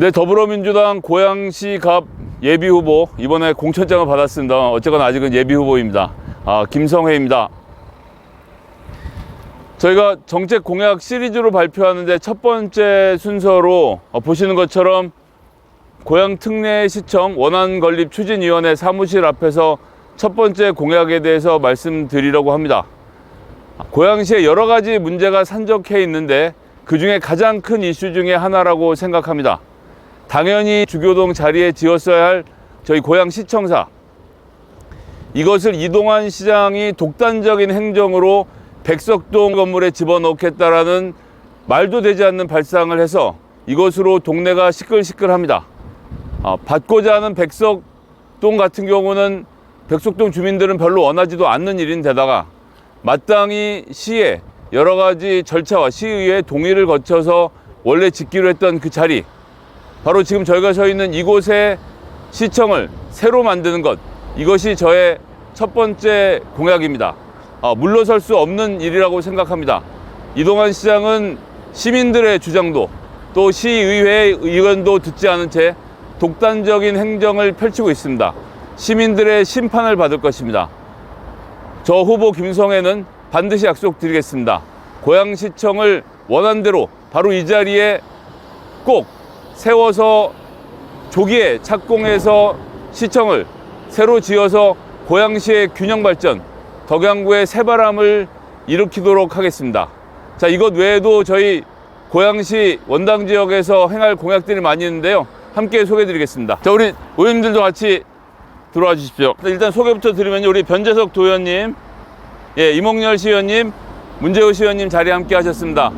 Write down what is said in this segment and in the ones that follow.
네, 더불어민주당 고양시 갑 예비 후보 이번에 공천장을 받았습니다. 어쨌거나 아직은 예비 후보입니다. 아, 김성회입니다. 저희가 정책 공약 시리즈로 발표하는데 첫 번째 순서로 어, 보시는 것처럼 고양 특례시청 원안 건립 추진위원회 사무실 앞에서 첫 번째 공약에 대해서 말씀드리려고 합니다. 고양시에 여러 가지 문제가 산적해 있는데 그 중에 가장 큰 이슈 중에 하나라고 생각합니다. 당연히 주교동 자리에 지었어야 할 저희 고양 시청사. 이것을 이동환 시장이 독단적인 행정으로 백석동 건물에 집어넣겠다라는 말도 되지 않는 발상을 해서 이것으로 동네가 시끌시끌합니다. 아, 받고자 하는 백석동 같은 경우는 백석동 주민들은 별로 원하지도 않는 일인데다가 마땅히 시에 여러 가지 절차와 시의회 동의를 거쳐서 원래 짓기로 했던 그 자리 바로 지금 저희가 서 있는 이곳의 시청을 새로 만드는 것 이것이 저의 첫 번째 공약입니다. 아, 물러설 수 없는 일이라고 생각합니다. 이동환 시장은 시민들의 주장도 또 시의회의 의견도 듣지 않은 채 독단적인 행정을 펼치고 있습니다. 시민들의 심판을 받을 것입니다. 저 후보 김성애는 반드시 약속드리겠습니다. 고양시청을 원한대로 바로 이 자리에 꼭 세워서 조기에 착공해서 시청을 새로 지어서 고양시의 균형 발전, 덕양구의 새바람을 일으키도록 하겠습니다. 자, 이것 외에도 저희 고양시 원당 지역에서 행할 공약들이 많이 있는데요. 함께 소개해 드리겠습니다. 자, 우리 의원님들도 같이 들어와 주십시오. 일단 소개부터 드리면 우리 변재석 도의원님, 예, 이몽열 시의원님, 문재호 시의원님 자리에 함께 하셨습니다.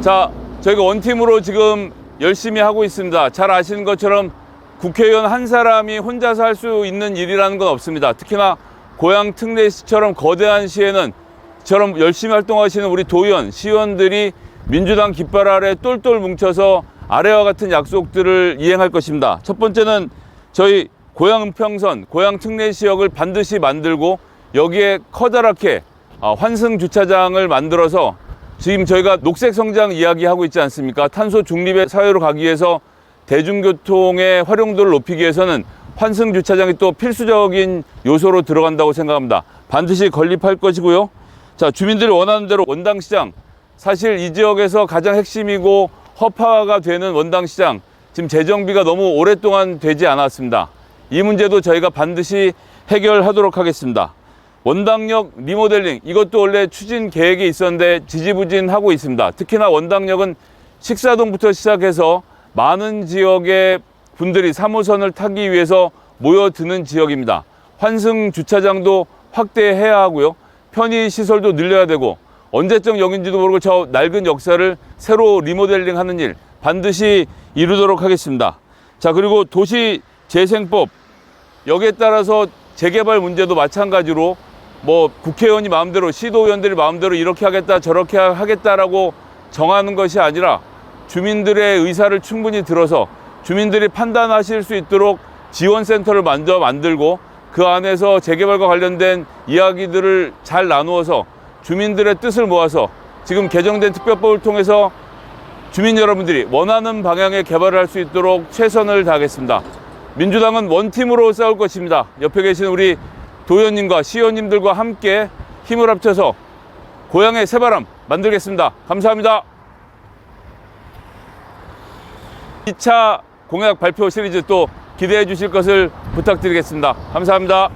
자, 저희가 원팀으로 지금 열심히 하고 있습니다. 잘 아시는 것처럼 국회의원 한 사람이 혼자서 할 수 있는 일이라는 건 없습니다. 특히나 고향 특례시처럼 거대한 시에는 처럼 열심히 활동하시는 우리 도의원, 시의원들이 민주당 깃발 아래 똘똘 뭉쳐서 아래와 같은 약속들을 이행할 것입니다. 첫 번째는 저희 고향 은평선, 고향 특례시역을 반드시 만들고 여기에 커다랗게 아, 환승 주차장을 만들어서 지금 저희가 녹색 성장 이야기하고 있지 않습니까? 탄소 중립의 사회로 가기 위해서 대중교통의 활용도를 높이기 위해서는 환승 주차장이 또 필수적인 요소로 들어간다고 생각합니다. 반드시 건립할 것이고요. 자, 주민들이 원하는 대로 원당시장. 사실 이 지역에서 가장 핵심이고 허파가 되는 원당시장. 지금 재정비가 너무 오랫동안 되지 않았습니다. 이 문제도 저희가 반드시 해결하도록 하겠습니다. 원당역 리모델링 이것도 원래 추진 계획이 있었는데 지지부진하고 있습니다. 특히나 원당역은 식사동부터 시작해서 많은 지역의 분들이 3호선을 타기 위해서 모여드는 지역입니다. 환승 주차장도 확대해야 하고요. 편의 시설도 늘려야 되고 언제적 역인지도 모르고 저 낡은 역사를 새로 리모델링 하는 일 반드시 이루도록 하겠습니다. 자, 그리고 도시 재생법 여기에 따라서 재개발 문제도 마찬가지로 뭐 국회의원이 마음대로 시도의원들이 마음대로 이렇게 하겠다 저렇게 하겠다라고 정하는 것이 아니라 주민들의 의사를 충분히 들어서 주민들이 판단하실 수 있도록 지원센터를 먼저 만들고 그 안에서 재개발과 관련된 이야기들을 잘 나누어서 주민들의 뜻을 모아서 지금 개정된 특별법을 통해서 주민 여러분들이 원하는 방향의 개발을 할 수 있도록 최선을 다하겠습니다. 민주당은 원팀으로 싸울 것입니다. 옆에 계신 우리 도의원님과 시의원님들과 함께 힘을 합쳐서 고향의 새바람 만들겠습니다. 감사합니다. 2차 공약 발표 시리즈 또 기대해 주실 것을 부탁드리겠습니다. 감사합니다.